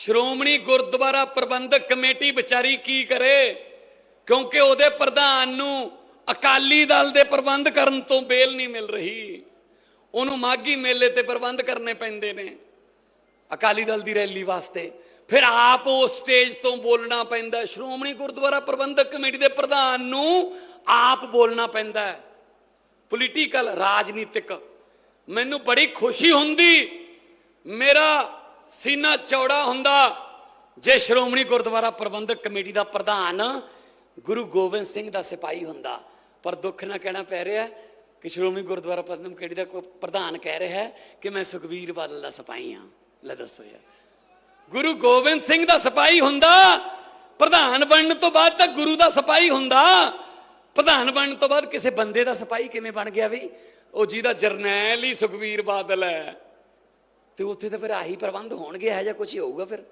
Shiromani Gurdwara Prabandhak committee ਵਿਚਾਰੀ ਕੀ ਕਰੇ? ਕਿਉਂਕਿ ਉਹਦੇ ਪ੍ਰਧਾਨ ਨੂੰ ਅਕਾਲੀ ਦਲ ਦੇ ਪ੍ਰਬੰਧ ਕਰਨ ਤੋਂ ਬੇਲ ਨਹੀਂ ਮਿਲ ਰਹੀ। ਉਹਨੂੰ ਮਾਗੀ ਮੇਲੇ ਤੇ ਪ੍ਰਬੰਧ ਕਰਨੇ ਪੈਂਦੇ ਨੇ। ਅਕਾਲੀ ਦਲ ਦੀ ਰੈਲੀ ਵਾਸਤੇ। ਫਿਰ ਆਪ ਉਸ ਸਟੇਜ ਤੋਂ ਬੋਲਣਾ ਪੈਂਦਾ ਸ਼੍ਰੋਮਣੀ ਗੁਰਦੁਆਰਾ ਪ੍ਰਬੰਧਕ ਕਮੇਟੀ ਦੇ ਪ੍ਰਧਾਨ ਨੂੰ ਆਪ ਬੋਲਣਾ ਪੈਂਦਾ ਹੈ। ਪੋਲੀਟੀਕਲ, ਰਾਜਨੀਤਿਕ। ਮੈਨੂੰ ਬੜੀ ਖੁਸ਼ੀ ਹੁੰਦੀ। ਮੇਰਾ ਸੀਨਾ ਚੌੜਾ ਹੁੰਦਾ। ਜੇ ਸ਼੍ਰੋਮਣੀ ਗੁਰਦੁਆਰਾ ਪ੍ਰਬੰਧਕ ਕਮੇਟੀ ਦਾ ਪ੍ਰਧਾਨ ਗੁਰੂ ਗੋਬਿੰਦ ਸਿੰਘ ਦਾ ਸਿਪਾਹੀ ਹੁੰਦਾ। ਪਰ ਦੁੱਖ ਨਾਲ ਕਹਿਣਾ ਪੈ ਰਿਹਾ ਕਿ ਸ਼੍ਰੋਮਣੀ ਗੁਰਦੁਆਰਾ ਪ੍ਰਬੰਧਕ ਕਮੇਟੀ ਦਾ ਕੋਈ ਪ੍ਰਧਾਨ ਕਹਿ ਰਿਹਾ ਹੈ ਕਿ ਮੈਂ ਸੁਖਬੀਰ ਬਾਦਲ ਦਾ ਸਿਪਾਹੀ ਹਾਂ। ਲੈ ਦੱਸੋ ਯਾਰ। ਗੁਰੂ ਗੋਬਿੰਦ ਸਿੰਘ ਦਾ ਸਿਪਾਹੀ ਹੁੰਦਾ। ਪ੍ਰਧਾਨ ਬਣਨ ਤੋਂ ਬਾਅਦ ਤਾਂ ਗੁਰੂ ਦਾ ਸਿਪਾਹੀ ਹੁੰਦਾ। ਪ੍ਰਧਾਨ ਬਣਨ ਤੋਂ ਬਾਅਦ ਕਿਸੇ ਬੰਦੇ ਦਾ ਸਿਪਾਹੀ ਕਿਵੇਂ ਬਣ ਗਿਆ ਵੀ? ਉਹ ਜਿਹਦਾ ਜਰਨੈਲ ਹੀ ਸੁਖਬੀਰ ਬਾਦਲ ਹੈ। ਤੇ ਉੱਥੇ ਤਾਂ ਫਿਰ ਆਹੀ ਪ੍ਰਬੰਧ ਹੋਣਗੇ ਹੈ ਜਾਂ ਕੁਝ ਹੀ ਹੋਊਗਾ ਫਿਰ।